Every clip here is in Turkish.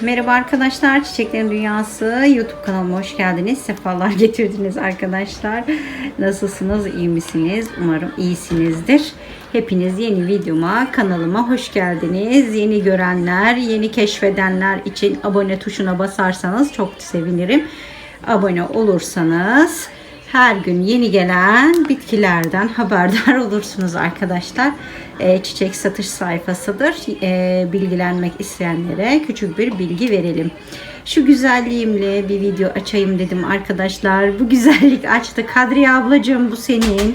Merhaba arkadaşlar, Çiçeklerin Dünyası YouTube kanalıma hoş geldiniz. Sefalar getirdiniz arkadaşlar. Nasılsınız, iyi misiniz? Umarım iyisinizdir. Hepiniz yeni videoma, kanalıma hoş geldiniz. Yeni görenler, yeni keşfedenler için abone tuşuna basarsanız çok sevinirim. Abone olursanız her gün yeni gelen bitkilerden haberdar olursunuz arkadaşlar. E, çiçek satış sayfasıdır. E, bilgilenmek isteyenlere küçük bir bilgi verelim. Şu güzelliğimle bir video açayım dedim arkadaşlar. Bu güzellik açtı. Kadriye ablacığım bu senin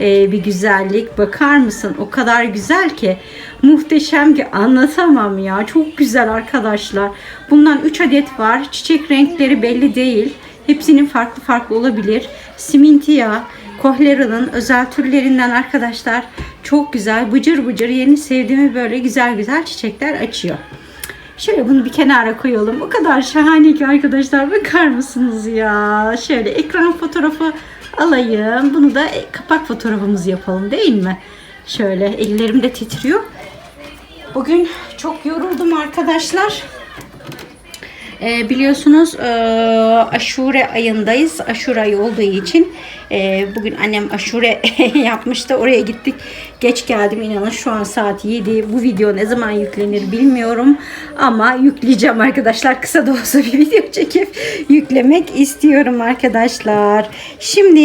e, bir güzellik. Bakar mısın? O kadar güzel ki. Muhteşem ki anlatamam ya. Çok güzel arkadaşlar. Bundan 3 adet var. Çiçek renkleri belli değil. Hepsinin farklı farklı olabilir. Simintia, Kohlera'nın özel türlerinden arkadaşlar. Çok güzel bıcır bıcır yeni sevdiğimi böyle güzel güzel çiçekler açıyor. Şöyle bunu bir kenara koyalım. O kadar şahane ki arkadaşlar bakar mısınız ya? Şöyle ekran fotoğrafı alayım. Bunu da e, kapak fotoğrafımızı yapalım değil mi? Şöyle ellerim de titriyor. Bugün çok yoruldum arkadaşlar. E, biliyorsunuz e, aşure ayındayız. Aşure ayı olduğu için e, bugün annem aşure yapmıştı. Oraya gittik. Geç geldim inanın şu an saat 7. Bu video ne zaman yüklenir bilmiyorum. Ama yükleyeceğim arkadaşlar. Kısa da olsa bir video çekip yüklemek istiyorum arkadaşlar. Şimdi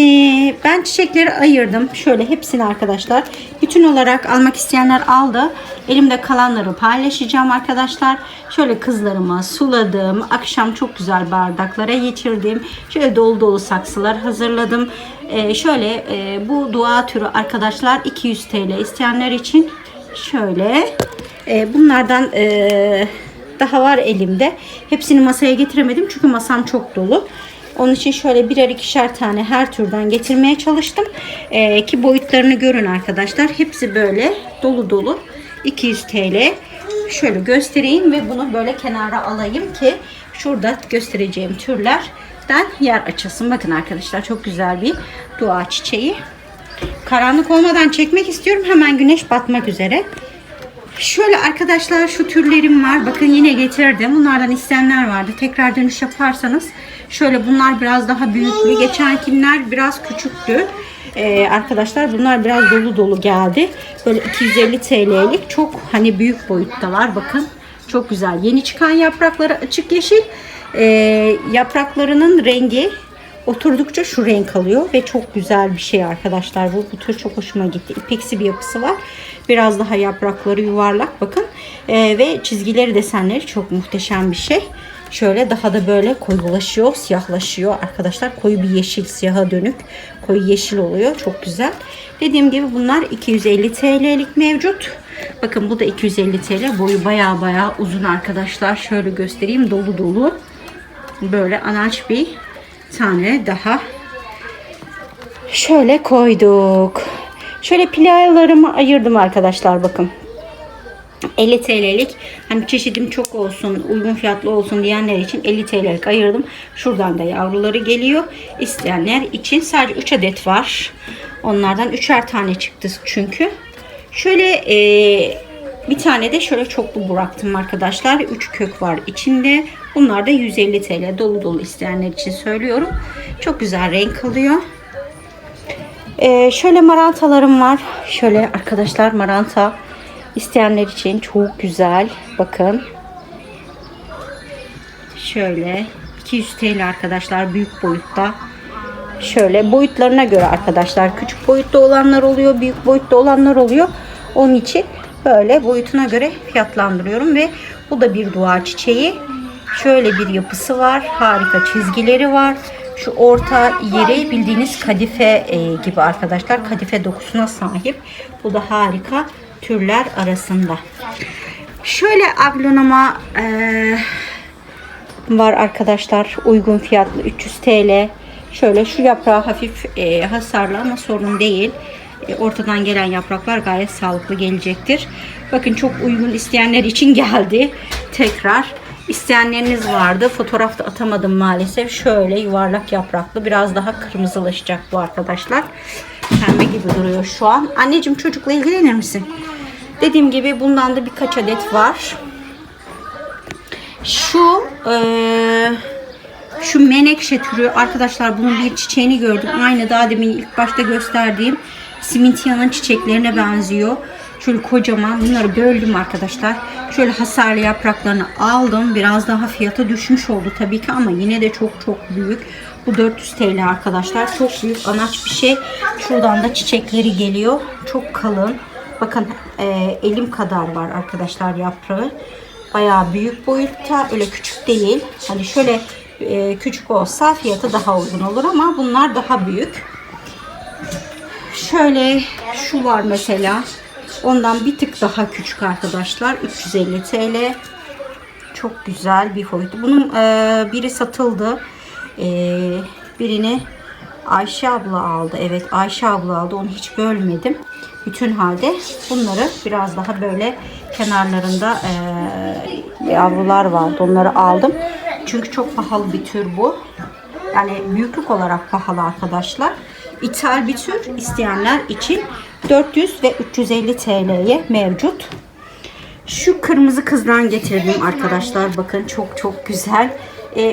ben çiçekleri ayırdım. Şöyle hepsini arkadaşlar. Bütün olarak almak isteyenler aldı. Elimde kalanları paylaşacağım arkadaşlar. Şöyle kızlarıma suladım. Akşam çok güzel bardaklara geçirdim. Şöyle dolu dolu saksılar hazırladım. Ee, şöyle e, bu dua türü arkadaşlar 200 TL isteyenler için şöyle e, bunlardan e, daha var elimde. Hepsini masaya getiremedim çünkü masam çok dolu. Onun için şöyle birer ikişer tane her türden getirmeye çalıştım. Ee, ki boyutlarını görün arkadaşlar. Hepsi böyle dolu dolu. 200 TL. Şöyle göstereyim ve bunu böyle kenara alayım ki şurada göstereceğim türlerden yer açılsın. Bakın arkadaşlar çok güzel bir dua çiçeği. Karanlık olmadan çekmek istiyorum. Hemen güneş batmak üzere. Şöyle arkadaşlar şu türlerim var. Bakın yine getirdim. Bunlardan isteyenler vardı. Tekrar dönüş yaparsanız şöyle bunlar biraz daha büyüklü. Geçenkiler biraz küçüktü. Ee, arkadaşlar bunlar biraz dolu dolu geldi. Böyle 250 TL'lik çok hani büyük boyuttalar. Bakın çok güzel. Yeni çıkan yaprakları açık yeşil. Ee, yapraklarının rengi oturdukça şu renk alıyor ve çok güzel bir şey arkadaşlar. Bu, bu tür çok hoşuma gitti. İpeksi bir yapısı var. Biraz daha yaprakları yuvarlak bakın. Ee, ve çizgileri desenleri çok muhteşem bir şey. Şöyle daha da böyle koyulaşıyor, siyahlaşıyor arkadaşlar. Koyu bir yeşil, siyaha dönük. Koyu yeşil oluyor. Çok güzel. Dediğim gibi bunlar 250 TL'lik mevcut. Bakın bu da 250 TL. Boyu baya baya uzun arkadaşlar. Şöyle göstereyim. Dolu dolu. Böyle anaç bir tane daha şöyle koyduk. Şöyle playalarımı ayırdım arkadaşlar bakın. 50 TL'lik hani çeşidim çok olsun uygun fiyatlı olsun diyenler için 50 TL'lik ayırdım. Şuradan da yavruları geliyor. İsteyenler için sadece 3 adet var. Onlardan 3'er tane çıktı çünkü. Şöyle e, bir tane de şöyle çoklu bıraktım arkadaşlar. 3 kök var içinde. Bunlar da 150 TL dolu dolu isteyenler için söylüyorum. Çok güzel renk alıyor. Ee, şöyle marantalarım var. Şöyle arkadaşlar maranta isteyenler için çok güzel. Bakın. Şöyle 200 TL arkadaşlar büyük boyutta. Şöyle boyutlarına göre arkadaşlar küçük boyutta olanlar oluyor, büyük boyutta olanlar oluyor. Onun için böyle boyutuna göre fiyatlandırıyorum ve bu da bir dua çiçeği. Şöyle bir yapısı var. Harika çizgileri var. Şu orta yeri bildiğiniz kadife e, gibi arkadaşlar. Kadife dokusuna sahip. Bu da harika türler arasında. Şöyle aglonoma e, var arkadaşlar. Uygun fiyatlı 300 TL. Şöyle şu yaprağı hafif e, hasarlı ama sorun değil. E, ortadan gelen yapraklar gayet sağlıklı gelecektir. Bakın çok uygun isteyenler için geldi. Tekrar isteyenleriniz vardı. Fotoğrafta atamadım maalesef. Şöyle yuvarlak yapraklı. Biraz daha kırmızılaşacak bu arkadaşlar. Pembe gibi duruyor şu an. Anneciğim çocukla ilgilenir misin? Dediğim gibi bundan da birkaç adet var. Şu eee, şu menekşe türü arkadaşlar bunun bir çiçeğini gördüm. Aynı daha demin ilk başta gösterdiğim simintiyanın çiçeklerine benziyor. Şöyle kocaman bunları böldüm arkadaşlar. Şöyle hasarlı yapraklarını aldım. Biraz daha fiyata düşmüş oldu tabii ki ama yine de çok çok büyük. Bu 400 TL arkadaşlar. Çok büyük anaç bir şey. Şuradan da çiçekleri geliyor. Çok kalın. Bakın e, elim kadar var arkadaşlar yaprağı. Bayağı büyük boyutta. Öyle küçük değil. Hani şöyle e, küçük olsa fiyatı daha uygun olur ama bunlar daha büyük. Şöyle şu var mesela. Ondan bir tık daha küçük arkadaşlar. 350 TL. Çok güzel bir boyutu. Bunun e, biri satıldı. E, birini Ayşe abla aldı. Evet Ayşe abla aldı. Onu hiç bölmedim. Bütün halde bunları biraz daha böyle kenarlarında e, yavrular vardı. Onları aldım. Çünkü çok pahalı bir tür bu. Yani büyüklük olarak pahalı arkadaşlar. İthal bir tür isteyenler için 400 ve 350 TL'ye mevcut. Şu kırmızı kızdan getirdim arkadaşlar. Bakın çok çok güzel.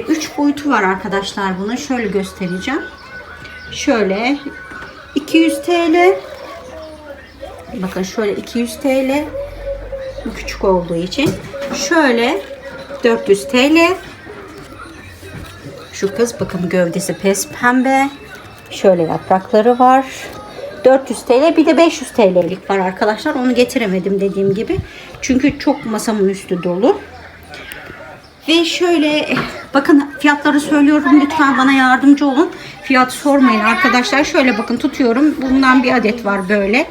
3 boyutu var arkadaşlar bunun. Şöyle göstereceğim. Şöyle 200 TL. Bakın şöyle 200 TL. Bu küçük olduğu için. Şöyle 400 TL. Şu kız bakın gövdesi pes pembe. Şöyle yaprakları var. 400 TL bir de 500 TL'lik var arkadaşlar. Onu getiremedim dediğim gibi. Çünkü çok masamın üstü dolu. Ve şöyle bakın fiyatları söylüyorum. Lütfen bana yardımcı olun. Fiyat sormayın arkadaşlar. Şöyle bakın tutuyorum. Bundan bir adet var böyle.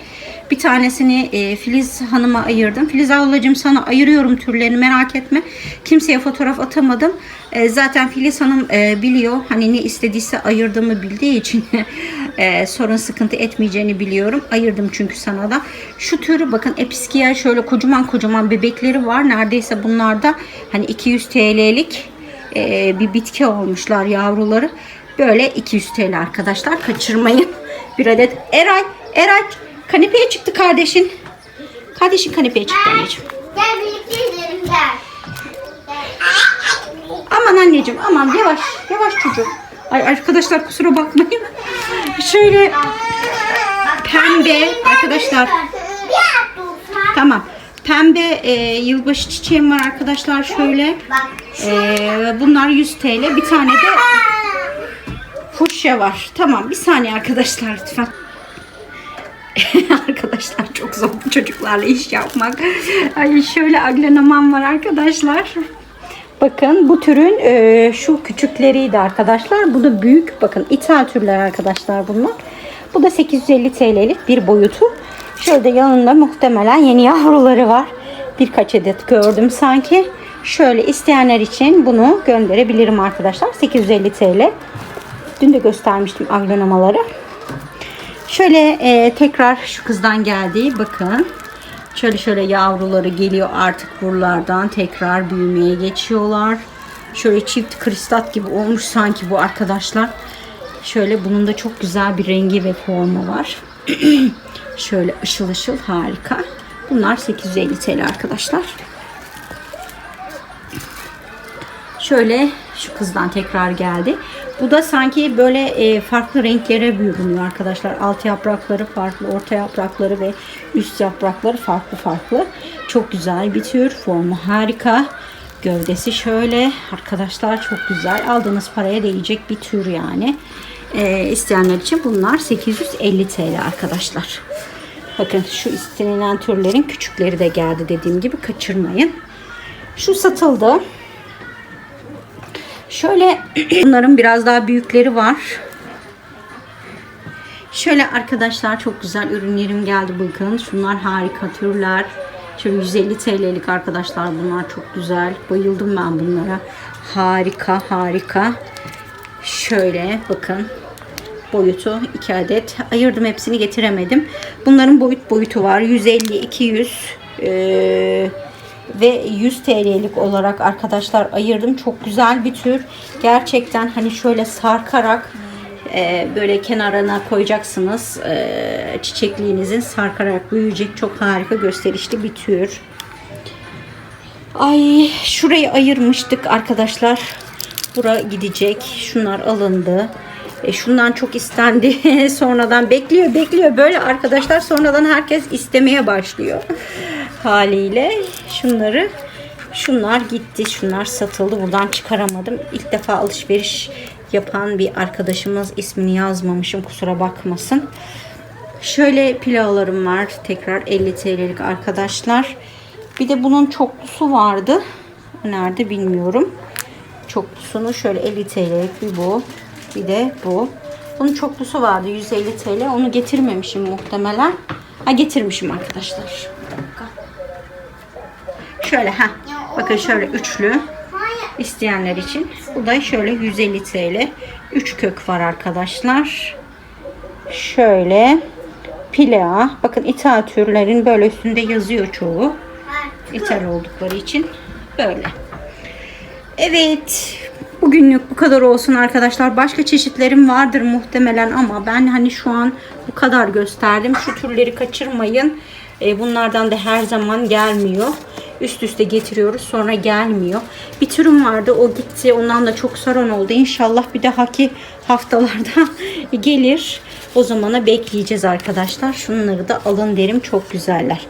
Bir tanesini e, Filiz Hanım'a ayırdım. Filiz ablacığım sana ayırıyorum türlerini merak etme. Kimseye fotoğraf atamadım. E, zaten Filiz Hanım e, biliyor. Hani ne istediyse ayırdığımı bildiği için e, sorun sıkıntı etmeyeceğini biliyorum. Ayırdım çünkü sana da. Şu türü bakın episkiyer şöyle kocaman kocaman bebekleri var. Neredeyse bunlarda hani 200 TL'lik e, bir bitki olmuşlar yavruları. Böyle 200 TL arkadaşlar kaçırmayın. Bir adet Eray, Eray kanepeye çıktı kardeşin. Kardeşin kanepeye çıktı anneciğim. Gel birlikte gidelim gel. Aman anneciğim aman yavaş yavaş çocuk. Ay arkadaşlar kusura bakmayın. Şöyle pembe arkadaşlar tamam. Pembe e, yılbaşı çiçeğim var arkadaşlar şöyle. E, bunlar 100 TL. Bir tane de fuşya var. Tamam bir saniye arkadaşlar lütfen. arkadaşlar çok zor çocuklarla iş yapmak. Ay şöyle aglenaman var arkadaşlar. Bakın bu türün e, şu küçükleriydi arkadaşlar. Bu da büyük. Bakın ithal türler arkadaşlar bunlar. Bu da 850 TL'lik bir boyutu. Şöyle yanında muhtemelen yeni yavruları var. Birkaç adet gördüm sanki. Şöyle isteyenler için bunu gönderebilirim arkadaşlar. 850 TL. Dün de göstermiştim agronamaları. Şöyle e, tekrar şu kızdan geldi. Bakın. Şöyle şöyle yavruları geliyor artık buralardan tekrar büyümeye geçiyorlar. Şöyle çift kristat gibi olmuş sanki bu arkadaşlar. Şöyle bunun da çok güzel bir rengi ve formu var. şöyle ışıl ışıl harika. Bunlar 850 TL arkadaşlar. Şöyle şu kızdan tekrar geldi. Bu da sanki böyle e, farklı renklere bürünüyor arkadaşlar. Alt yaprakları farklı, orta yaprakları ve üst yaprakları farklı farklı. Çok güzel bir tür. Formu harika. Gövdesi şöyle. Arkadaşlar çok güzel. Aldığınız paraya değecek bir tür yani. E, isteyenler için bunlar 850 TL arkadaşlar. Bakın şu istenilen türlerin küçükleri de geldi dediğim gibi kaçırmayın. Şu satıldı. Şöyle bunların biraz daha büyükleri var. Şöyle arkadaşlar çok güzel ürünlerim geldi bakın. Şunlar harika türler. Şöyle 150 TL'lik arkadaşlar bunlar çok güzel. Bayıldım ben bunlara. Harika harika. Şöyle bakın. Boyutu 2 adet. Ayırdım hepsini getiremedim. Bunların boyut boyutu var. 150, 200, ee, ve 100 TL'lik olarak arkadaşlar ayırdım. Çok güzel bir tür. Gerçekten hani şöyle sarkarak e, böyle kenarına koyacaksınız. E, çiçekliğinizin sarkarak büyüyecek çok harika gösterişli bir tür. Ay şurayı ayırmıştık arkadaşlar. Bura gidecek. Şunlar alındı. E, şundan çok istendi. sonradan bekliyor bekliyor. Böyle arkadaşlar sonradan herkes istemeye başlıyor. Haliyle şunları şunlar gitti. Şunlar satıldı. Buradan çıkaramadım. İlk defa alışveriş yapan bir arkadaşımız ismini yazmamışım. Kusura bakmasın. Şöyle pilavlarım var. Tekrar 50 TL'lik arkadaşlar. Bir de bunun çoklusu vardı. Nerede bilmiyorum. Çoklusunu şöyle 50 TL'lik bir bu. Bir de bu. Bunun çoklusu vardı 150 TL. Onu getirmemişim muhtemelen. Ha getirmişim arkadaşlar. Şöyle ha. Bakın şöyle üçlü isteyenler için. Bu da şöyle 150 TL. 3 kök var arkadaşlar. Şöyle pilea. Bakın ithal türlerin böyle üstünde yazıyor çoğu. İthal oldukları için böyle. Evet. Bugünlük bu kadar olsun arkadaşlar. Başka çeşitlerim vardır muhtemelen ama ben hani şu an bu kadar gösterdim. Şu türleri kaçırmayın. E, bunlardan da her zaman gelmiyor. Üst üste getiriyoruz sonra gelmiyor. Bir türüm vardı o gitti. Ondan da çok sorun oldu. İnşallah bir dahaki haftalarda gelir. O zamana bekleyeceğiz arkadaşlar. Şunları da alın derim. Çok güzeller.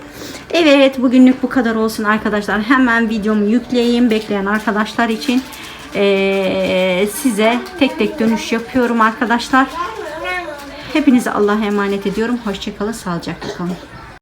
Evet bugünlük bu kadar olsun arkadaşlar. Hemen videomu yükleyeyim. Bekleyen arkadaşlar için ee, size tek tek dönüş yapıyorum arkadaşlar. Hepinizi Allah'a emanet ediyorum. Hoşçakalın. Sağlıcakla kalın.